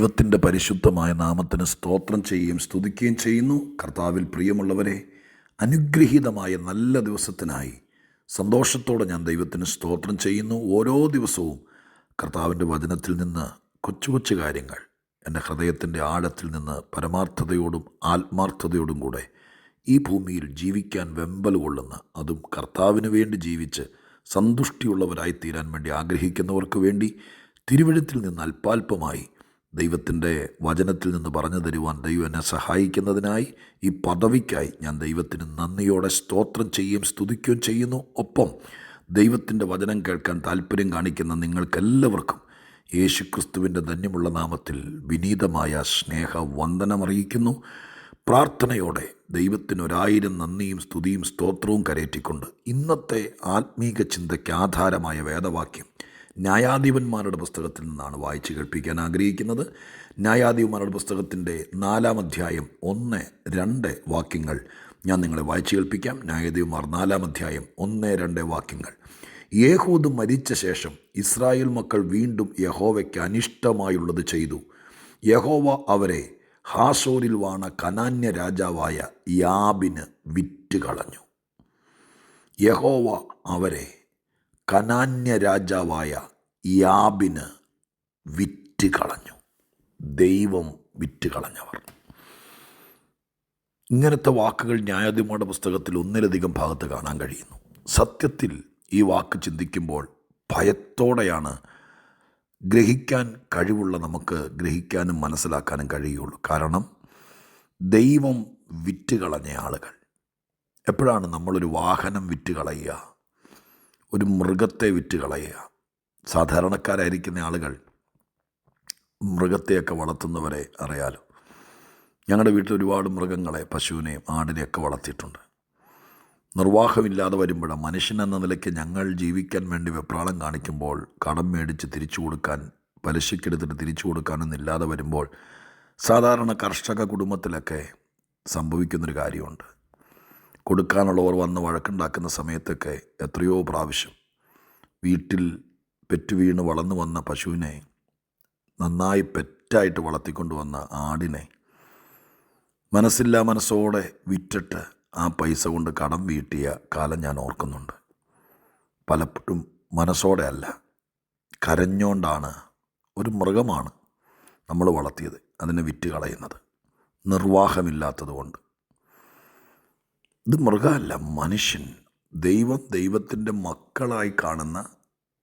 ദൈവത്തിന്റെ പരിശുദ്ധമായ നാമത്തിന് സ്തോത്രം ചെയ്യുകയും സ്തുതിക്കുകയും ചെയ്യുന്നു. കർത്താവിൽ പ്രിയമുള്ളവരെ അനുഗ്രഹീതമായ നല്ല ദിവസത്തിനായി സന്തോഷത്തോടെ ഞാൻ ദൈവത്തിന് സ്തോത്രം ചെയ്യുന്നു. ഓരോ ദിവസവും കർത്താവിന്റെ വചനത്തിൽ നിന്ന് കൊച്ചു കൊച്ചു കാര്യങ്ങൾ എന്റെ ഹൃദയത്തിന്റെ ആഴത്തിൽ നിന്ന് പരമാർത്ഥതയോടും ആത്മാർത്ഥതയോടും കൂടെ ഈ ഭൂമിയിൽ ജീവിക്കാൻ വെമ്പൽ കൊള്ളുന്ന അതും കർത്താവിന് വേണ്ടി ജീവിച്ച് സന്തുഷ്ടിയുള്ളവരായി തീരാൻ വേണ്ടി ആഗ്രഹിക്കുന്നവർക്ക് വേണ്ടി തിരുവഴുത്തിൽ നിന്ന് അല്പാൽപമായി ദൈവത്തിന്റെ വചനത്തിൽ നിന്ന് പറഞ്ഞു തരുവാൻ ദൈവം എന്നെ സഹായിക്കുന്നതിനായി ഈ പദവിക്കായി ഞാൻ ദൈവത്തിന് നന്ദിയോടെ സ്തോത്രം ചെയ്യുകയും സ്തുതിക്കുകയും ചെയ്യുന്നു. ഒപ്പം ദൈവത്തിന്റെ വചനം കേൾക്കാൻ താല്പര്യം കാണിക്കുന്ന നിങ്ങൾക്കെല്ലാവർക്കും യേശുക്രിസ്തുവിന്റെ ധന്യമുള്ള നാമത്തിൽ വിനീതമായ സ്നേഹ വന്ദനമറിയിക്കുന്നു പ്രാർത്ഥനയോടെ ദൈവത്തിനൊരായിരം നന്ദിയും സ്തുതിയും സ്തോത്രവും കരയറ്റിക്കൊണ്ട് ഇന്നത്തെ ആത്മീക ചിന്തയ്ക്ക് ആധാരമായ വേദവാക്യം ന്യായാധിപന്മാരുടെ പുസ്തകത്തിൽ നിന്നാണ് വായിച്ച് കേൾപ്പിക്കാൻ ആഗ്രഹിക്കുന്നത്. ന്യായാധിപന്മാരുടെ പുസ്തകത്തിന്റെ നാലാം അധ്യായം ഒന്ന് രണ്ട് വാക്യങ്ങൾ ഞാൻ നിങ്ങളെ വായിച്ച് കേൾപ്പിക്കാം. ന്യായാധിപന്മാർ നാലാം അധ്യായം ഒന്ന് രണ്ട് വാക്യങ്ങൾ. യേഹൂദ് മരിച്ച ശേഷം ഇസ്രായേൽ മക്കൾ വീണ്ടും യഹോവയ്ക്ക് അനിഷ്ടമായുള്ളത് ചെയ്തു. യഹോവ അവരെ ഹാസോരിൽ വാണ കനാന്യ രാജാവായ യാബിന് വിറ്റ് കളഞ്ഞു യഹോവ അവരെ കനാന്യ രാജാവായ യാബിന് വിറ്റ് കളഞ്ഞു ദൈവം വിറ്റ് കളഞ്ഞവർ ഇങ്ങനത്തെ വാക്കുകൾ ന്യായാധിപരുടെ പുസ്തകത്തിൽ ഒന്നിലധികം ഭാഗത്ത് കാണാൻ കഴിയുന്നു. സത്യത്തിൽ ഈ വാക്ക് ചിന്തിക്കുമ്പോൾ ഭയത്തോടെയാണ് ഗ്രഹിക്കാൻ കഴിവുള്ള നമുക്ക് ഗ്രഹിക്കാനും മനസ്സിലാക്കാനും കഴിയുള്ളൂ. കാരണം ദൈവം വിറ്റ് കളഞ്ഞ ആളുകൾ. എപ്പോഴാണ് നമ്മളൊരു വാഹനം വിറ്റ് കളയുക ഒരു മൃഗത്തെ വിറ്റ് കളയുക സാധാരണക്കാരായിരിക്കുന്ന ആളുകൾ മൃഗത്തെയൊക്കെ വളർത്തുന്നവരെ അറിയാലോ. ഞങ്ങളുടെ വീട്ടിൽ ഒരുപാട് മൃഗങ്ങളെ പശുവിനെയും ആടിനെയൊക്കെ വളർത്തിയിട്ടുണ്ട്. നിർവാഹമില്ലാതെ വരുമ്പോൾ മനുഷ്യൻ എന്ന നിലയ്ക്ക് ഞങ്ങൾ ജീവിക്കാൻ വേണ്ടി വെപ്രാളം കാണിക്കുമ്പോൾ കടം മേടിച്ച് തിരിച്ചു കൊടുക്കാൻ പലിശക്കെടുത്തിട്ട് തിരിച്ചു കൊടുക്കാനൊന്നും ഇല്ലാതെ വരുമ്പോൾ സാധാരണ കർഷക കുടുംബത്തിലൊക്കെ സംഭവിക്കുന്നൊരു കാര്യമുണ്ട്. കൊടുക്കാനുള്ളവർ വന്ന് വഴക്കുണ്ടാക്കുന്ന സമയത്തൊക്കെ എത്രയോ പ്രാവശ്യം വീട്ടിൽ പെറ്റു വീണ് വളർന്നു വന്ന പശുവിനെ നന്നായി പെറ്റായിട്ട് വളർത്തിക്കൊണ്ട് വന്ന ആടിനെ മനസ്സില്ലാ മനസ്സോടെ വിറ്റിട്ട് ആ പൈസ കൊണ്ട് കടം വീട്ടിയ കാലം ഞാൻ ഓർക്കുന്നുണ്ട്. പലപ്പോഴും മനസ്സോടെ അല്ല കരഞ്ഞോണ്ടാണ് ഒരു മൃഗമാണ് നമ്മൾ വളർത്തിയത് അതിനെ വിറ്റ് കളയുന്നത്. നിർവാഹമില്ലാത്തത് കൊണ്ട് ഇത് മൃഗമല്ല മനുഷ്യൻ. ദൈവം ദൈവത്തിന്റെ മക്കളായി കാണുന്ന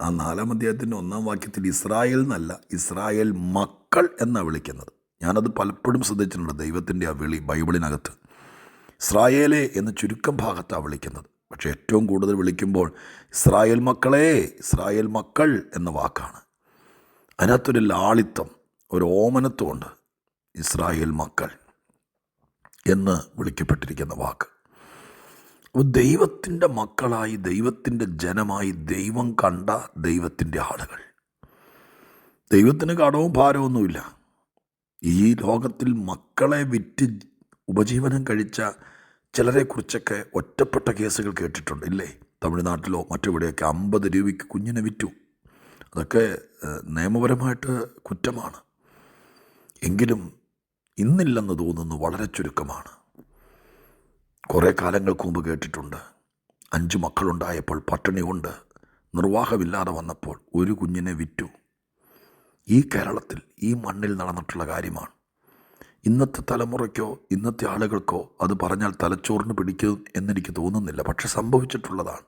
ആ നാലാം അധ്യായത്തിന്റെ ഒന്നാം വാക്യത്തിൽ ഇസ്രായേൽ എന്നല്ല ഇസ്രായേൽ മക്കൾ എന്നാണ് വിളിക്കുന്നത്. ഞാനത് പലപ്പോഴും ശ്രദ്ധിച്ചിട്ടുണ്ട് ദൈവത്തിന്റെ ആ വിളി ബൈബിളിനകത്ത്. ഇസ്രായേലെ എന്ന് ചുരുക്കം ഭാഗത്താണ് വിളിക്കുന്നത്. പക്ഷേ ഏറ്റവും കൂടുതൽ വിളിക്കുമ്പോൾ ഇസ്രായേൽ മക്കളെ ഇസ്രായേൽ മക്കൾ എന്ന വാക്കാണ്. അതിനകത്തൊരു ലാളിത്തം ഒരു ഓമനത്വമുണ്ട്. ഇസ്രായേൽ മക്കൾ എന്ന് വിളിക്കപ്പെട്ടിരിക്കുന്ന വാക്ക്. ദൈവത്തിന്റെ മക്കളായി ദൈവത്തിന്റെ ജനമായി ദൈവം കണ്ട ദൈവത്തിന്റെ ആളുകൾ. ദൈവത്തിന് കടവും ഭാരമൊന്നുമില്ല ഈ ലോകത്തിൽ മക്കളെ വിറ്റ് ഉപജീവനം കഴിച്ച ചിലരെക്കുറിച്ചൊക്കെ ഒറ്റപ്പെട്ട കേസുകൾ കേട്ടിട്ടുണ്ട് ഇല്ലേ? തമിഴ്നാട്ടിലോ മറ്റെവിടെയൊക്കെ അമ്പത് രൂപയ്ക്ക് കുഞ്ഞിനെ വിറ്റു. അതൊക്കെ നിയമപരമായിട്ട് കുറ്റമാണ്. എങ്കിലും ഇന്നില്ലെന്ന് തോന്നുന്നു വളരെ ചുരുക്കമാണ്. കുറേ കാലങ്ങൾക്ക് മുമ്പ് കേട്ടിട്ടുണ്ട്. അഞ്ച് മക്കളുണ്ടായപ്പോൾ പട്ടിണി കൊണ്ട് നിർവാഹമില്ലാതെ വന്നപ്പോൾ ഒരു കുഞ്ഞിനെ വിറ്റു. ഈ കേരളത്തിൽ ഈ മണ്ണിൽ നടന്നിട്ടുള്ള കാര്യമാണ്. ഇന്നത്തെ തലമുറയ്ക്കോ ഇന്നത്തെ ആളുകൾക്കോ അത് പറഞ്ഞാൽ തലച്ചോറിന് പിടിക്കും എന്നെനിക്ക് തോന്നുന്നില്ല. പക്ഷെ സംഭവിച്ചിട്ടുള്ളതാണ്.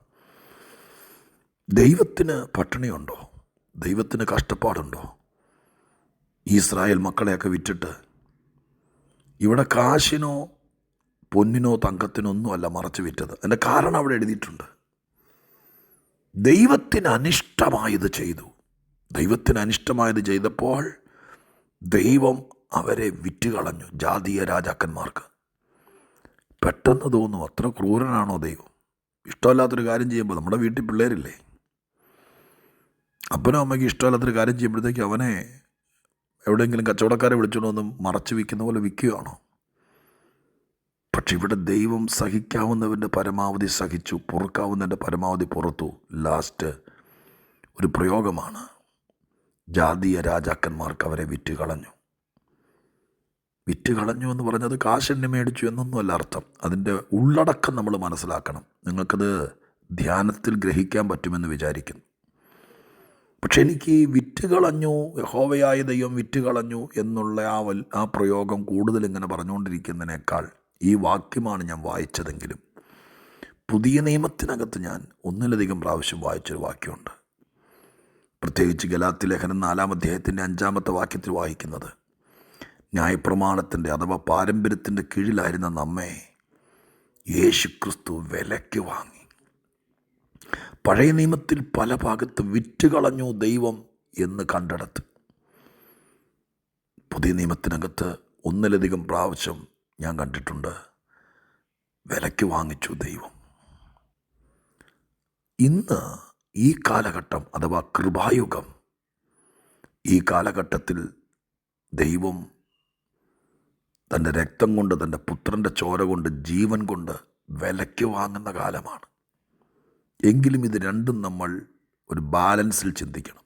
ദൈവത്തിന് പട്ടിണിയുണ്ടോ? ദൈവത്തിന് കഷ്ടപ്പാടുണ്ടോ? ഇസ്രായേൽ മക്കളെയൊക്കെ വിറ്റിട്ട് ഇവിടെ കാശിനോ പൊന്നിനോ തങ്കത്തിനോ ഒന്നുമല്ല മറച്ചു വിറ്റത്. അതിന്റെ കാരണം അവിടെ എഴുതിയിട്ടുണ്ട്. ദൈവത്തിന് അനിഷ്ടമായത് ചെയ്തു. ദൈവത്തിന് അനിഷ്ടമായത് ചെയ്തപ്പോൾ ദൈവം അവരെ വിറ്റുകളഞ്ഞു ജാതീയ രാജാക്കന്മാർക്ക്. പെട്ടെന്ന് തോന്നും അത്ര ക്രൂരനാണോ ദൈവം? ഇഷ്ടമല്ലാത്തൊരു കാര്യം ചെയ്യുമ്പോൾ നമ്മുടെ വീട്ടിൽ പിള്ളേരില്ലേ? അപ്പനും അമ്മയ്ക്ക് ഇഷ്ടമല്ലാത്തൊരു കാര്യം ചെയ്യുമ്പോഴത്തേക്ക് അവനെ എവിടെയെങ്കിലും കച്ചവടക്കാരെ വിളിച്ചോണ്ട് വന്ന് മറച്ചു വിൽക്കുന്ന പോലെ വിൽക്കുകയാണോ? പക്ഷെ ഇവിടെ ദൈവം സഹിക്കാവുന്നവന്റെ പരമാവധി സഹിച്ചു പൊറുക്കാവുന്നതിന്റെ പരമാവധി പുറത്തു. ലാസ്റ്റ് ഒരു പ്രയോഗമാണ്. ജാതീയ രാജാക്കന്മാർക്ക് അവരെ വിറ്റ് കളഞ്ഞു വിറ്റ് കളഞ്ഞു എന്ന് പറഞ്ഞത് കാശെണ്ണി മേടിച്ചു എന്നൊന്നുമല്ല അർത്ഥം. അതിന്റെ ഉള്ളടക്കം നമ്മൾ മനസ്സിലാക്കണം. നിങ്ങൾക്കത് ധ്യാനത്തിൽ ഗ്രഹിക്കാൻ പറ്റുമെന്ന് വിചാരിക്കുന്നു. പക്ഷെ എനിക്ക് വിറ്റ് കളഞ്ഞു യഹോവയായ ദൈവം വിറ്റ് കളഞ്ഞു എന്നുള്ള ആ വൽ ആ പ്രയോഗം കൂടുതൽ ഇങ്ങനെ പറഞ്ഞുകൊണ്ടിരിക്കുന്നതിനേക്കാൾ ഈ വാക്യമാണ് ഞാൻ വായിച്ചതെങ്കിലും പുതിയ നിയമത്തിനകത്ത് ഞാൻ ഒന്നിലധികം പ്രാവശ്യം വായിച്ചൊരു വാക്യമുണ്ട്. പ്രത്യേകിച്ച് ഗലാത്തി ലേഖനം നാലാം അധ്യായത്തിന്റെ അഞ്ചാമത്തെ വാക്യത്തിൽ വായിക്കുന്നത് ന്യായപ്രമാണത്തിന്റെ അഥവാ പാരമ്പര്യത്തിന്റെ കീഴിലായിരുന്ന നമ്മെ യേശുക്രിസ്തു വിലയ്ക്ക് വാങ്ങി. പഴയ നിയമത്തിൽ പല ഭാഗത്ത് വിറ്റുകളഞ്ഞു ദൈവം എന്ന് കണ്ടെടുത്ത് പുതിയ നിയമത്തിനകത്ത് ഒന്നിലധികം പ്രാവശ്യം ഞാൻ കണ്ടിട്ടുണ്ട്. വിലയ്ക്ക് വാങ്ങിച്ചു ദൈവം. ഇന്ന് ഈ കാലഘട്ടം അഥവാ കൃപായുഗം ഈ കാലഘട്ടത്തിൽ ദൈവം തന്റെ രക്തം കൊണ്ട് തന്റെ പുത്രന്റെ ചോര കൊണ്ട് ജീവൻ കൊണ്ട് വിലയ്ക്ക് വാങ്ങുന്ന കാലമാണ്. എങ്കിലും ഇത് രണ്ടും നമ്മൾ ഒരു ബാലൻസിൽ ചിന്തിക്കണം.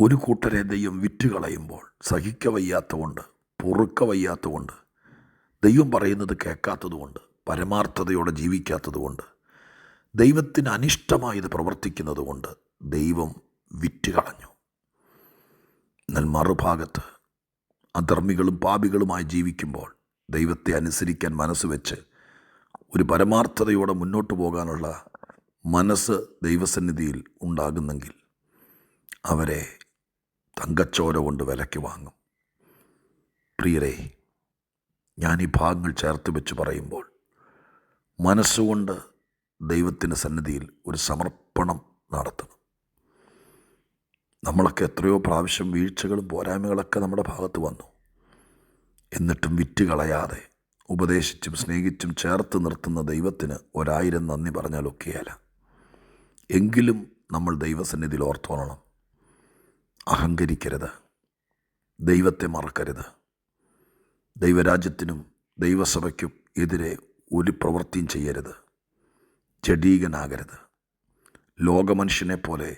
ഒരു കൂട്ടരെ ദൈവം വിറ്റുകളയുമ്പോൾ സഹിക്ക വയ്യാത്തതുകൊണ്ട് പൊറുക്ക വയ്യാത്തതുകൊണ്ട് ദൈവം പറയുന്നത് കേൾക്കാത്തതുകൊണ്ട് പരമാർത്ഥതയോടെ ജീവിക്കാത്തതുകൊണ്ട് ദൈവത്തിന് അനിഷ്ടമായത് പ്രവർത്തിക്കുന്നതുകൊണ്ട് ദൈവം വിറ്റുകളഞ്ഞു. എന്നാൽ മറുഭാഗത്ത് അധർമ്മികളും പാപികളുമായി ജീവിക്കുമ്പോൾ ദൈവത്തെ അനുസരിക്കാൻ മനസ്സ് വെച്ച് ഒരു പരമാർത്ഥതയോടെ മുന്നോട്ട് പോകാനുള്ള മനസ്സ് ദൈവസന്നിധിയിൽ ഉണ്ടാകുന്നെങ്കിൽ അവരെ തങ്കച്ചോര കൊണ്ട് വിലയ്ക്ക് വാങ്ങും. പ്രിയരെ ഞാൻ ഈ ഭാഗങ്ങൾ ചേർത്ത് വെച്ച് പറയുമ്പോൾ മനസ്സുകൊണ്ട് ദൈവത്തിന്റെ സന്നിധിയിൽ ഒരു സമർപ്പണം നടത്തണം. നമ്മളൊക്കെ എത്രയോ പ്രാവശ്യം വീഴ്ചകളും പോരായ്മകളൊക്കെ നമ്മുടെ ഭാഗത്ത് വന്നു. എന്നിട്ടും വിറ്റ് കളയാതെ ഉപദേശിച്ചും സ്നേഹിച്ചും ചേർത്ത് നിർത്തുന്ന ദൈവത്തിന് ഒരായിരം നന്ദി പറഞ്ഞാൽ ഒക്കെയല്ല. എങ്കിലും നമ്മൾ ദൈവസന്നിധിയിൽ ഓർത്തോണം അഹങ്കരിക്കരുത്. ദൈവത്തെ മറക്കരുത്. ദൈവരാജ്യത്തിനും ദൈവസഭയ്ക്കും എതിരെ ഒരു പ്രവൃത്തിയും ചെയ്യരുത്. ജഡീകനാകരുത്. ലോകമനുഷ്യനെ പോലെ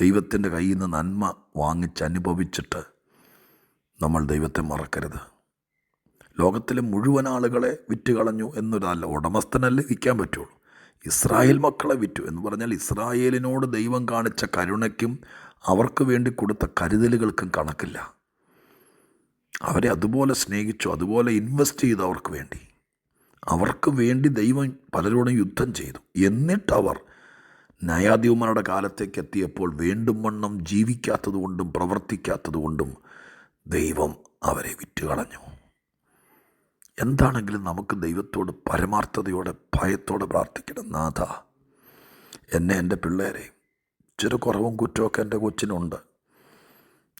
ദൈവത്തിന്റെ കയ്യിൽ നിന്ന് നന്മ വാങ്ങിച്ചനുഭവിച്ചിട്ട് നമ്മൾ ദൈവത്തെ മറക്കരുത്. ലോകത്തിലെ മുഴുവൻ ആളുകളെ വിറ്റ് കളഞ്ഞു എന്നൊരല്ല ഉടമസ്ഥനല്ലേ വിൽക്കാൻ പറ്റുള്ളൂ. ഇസ്രായേൽ മക്കളെ വിറ്റു എന്ന് പറഞ്ഞാൽ ഇസ്രായേലിനോട് ദൈവം കാണിച്ച കരുണയ്ക്കും അവർക്ക് വേണ്ടി കൊടുത്ത കരുതലുകൾക്കും കണക്കില്ല. അവരെ അതുപോലെ സ്നേഹിച്ചു അതുപോലെ ഇൻവെസ്റ്റ് ചെയ്തു അവർക്ക് വേണ്ടി. അവർക്ക് വേണ്ടി ദൈവം പലരോടും യുദ്ധം ചെയ്തു. എന്നിട്ടവർ ന്യായാധിപന്മാരുടെ കാലത്തേക്ക് എത്തിയപ്പോൾ വേണ്ടും വണ്ണം ജീവിക്കാത്തതുകൊണ്ടും പ്രവർത്തിക്കാത്തതുകൊണ്ടും ദൈവം അവരെ വിറ്റുകളഞ്ഞു. എന്താണെങ്കിലും നമുക്ക് ദൈവത്തോട് പരമാർത്ഥതയോടെ ഭയത്തോടെ പ്രാർത്ഥിക്കണം. നാഥ എന്നെ എന്റെ പിള്ളേരെ ഇച്ചിരി കുറവും കുറ്റമൊക്കെ എന്റെ കൊച്ചിനുണ്ട്.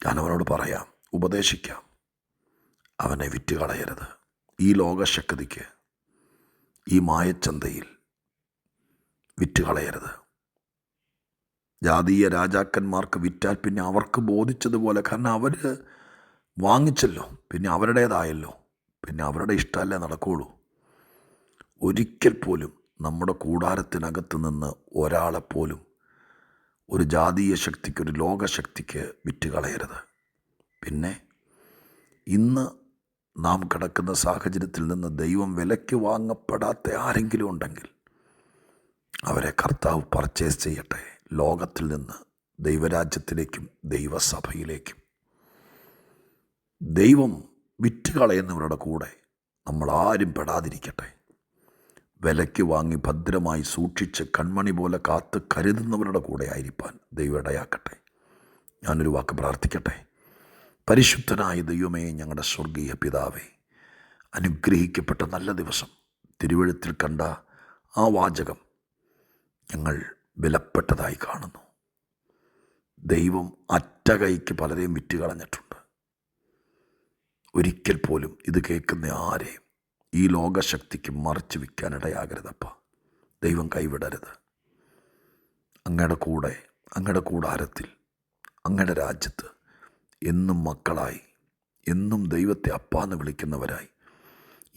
ഞാൻ അവനോട് പറയാം ഉപദേശിക്കാം. അവനെ വിറ്റുകളയരുത്. ഈ ലോകശക്തിക്ക് ഈ മായച്ചന്തയിൽ വിറ്റുകളയരുത്. ജാതീയ രാജാക്കന്മാർക്ക് വിറ്റാൽ പിന്നെ അവർക്ക് ബോധിച്ചതുപോലെ കാരണം അവർ വാങ്ങിച്ചല്ലോ പിന്നെ അവരുടേതായല്ലോ പിന്നെ അവരുടെ ഇഷ്ടമല്ലേ നടക്കുകയുള്ളൂ ഒരിക്കൽ പോലും നമ്മുടെ കൂടാരത്തിനകത്ത് നിന്ന് ഒരാളെപ്പോലും ഒരു ജാതീയ ശക്തിക്ക് ഒരു ലോകശക്തിക്ക് വിറ്റുകളയരുത്. പിന്നെ ഇന്ന് നാം കിടക്കുന്ന സാഹചര്യത്തിൽ നിന്ന് ദൈവം വിലയ്ക്ക് വാങ്ങപ്പെടാത്ത ആരെങ്കിലും ഉണ്ടെങ്കിൽ അവരെ കർത്താവ് പർച്ചേസ് ചെയ്യട്ടെ. ലോകത്തിൽ നിന്ന് ദൈവരാജ്യത്തിലേക്കും ദൈവസഭയിലേക്കും. ദൈവം വിറ്റുകളയുന്നവരുടെ കൂടെ നമ്മൾ ആരും പെടാതിരിക്കട്ടെ. വിലയ്ക്ക് വാങ്ങി ഭദ്രമായി സൂക്ഷിച്ച് കൺമണി പോലെ കാത്ത് കരുതുന്നവരുടെ കൂടെ ആയിരിക്കാൻ ദൈവം ഇടയാക്കട്ടെ. ഞാനൊരു വാക്ക് പ്രാർത്ഥിക്കട്ടെ. പരിശുദ്ധനായ ദൈവമേ ഞങ്ങളുടെ സ്വർഗീയ പിതാവേ അനുഗ്രഹിക്കപ്പെട്ട നല്ല ദിവസം തിരുവഴുത്തിൽ കണ്ട ആ വാചകം ഞങ്ങൾ വിലപ്പെട്ടതായി കാണുന്നു. ദൈവം അറ്റകൈക്ക് പലരെയും വിറ്റ് കളഞ്ഞിട്ടുണ്ട് ഒരിക്കൽ പോലും ഇത് കേൾക്കുന്ന ആരെയും ഈ ലോകശക്തിക്ക് മറച്ചു വിൽക്കാനിടയാകരുതപ്പ ദൈവം കൈവിടരുത്. അങ്ങയുടെ കൂടെ അങ്ങയുടെ കൂടാരത്തിൽ അങ്ങയുടെ രാജ്യത്ത് എന്നും മക്കളായി. എന്നും ദൈവത്തെ അപ്പാന്ന് വിളിക്കുന്നവരായി.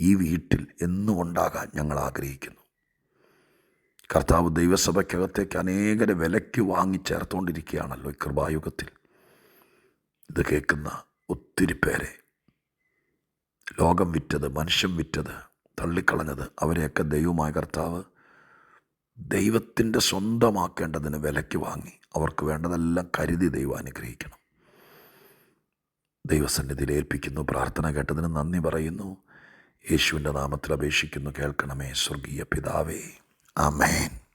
ഈ വീട്ടിൽ എന്നും ഉണ്ടാകാൻ ഞങ്ങൾ ആഗ്രഹിക്കുന്നു. കർത്താവ് ദൈവസഭയ്ക്കകത്തേക്ക് അനേകരെ വിലയ്ക്ക് വാങ്ങി ചേർത്തുകൊണ്ടിരിക്കുകയാണല്ലോ ഈ കൃപായുഗത്തിൽ. ഇത് കേൾക്കുന്ന ഒത്തിരി പേരെ. ലോകം വിറ്റത് മനുഷ്യൻ വിറ്റത് തള്ളിക്കളഞ്ഞത് അവരെയൊക്കെ ദൈവമായ കർത്താവ് ദൈവത്തിന്റെ സ്വന്തമാക്കേണ്ടതിന് വിലയ്ക്ക് വാങ്ങി. അവർക്ക് വേണ്ടതെല്ലാം കരുതി ദൈവം അനുഗ്രഹിക്കണം. ദൈവസന്നിധിയിൽ ഏൽപ്പിക്കുന്നു പ്രാർത്ഥന കേട്ടതിന് നന്ദി പറയുന്നു. യേശുവിന്റെ നാമത്തിൽ അപേക്ഷിക്കുന്നു കേൾക്കണമേ സ്വർഗീയ പിതാവേ. ആമേൻ.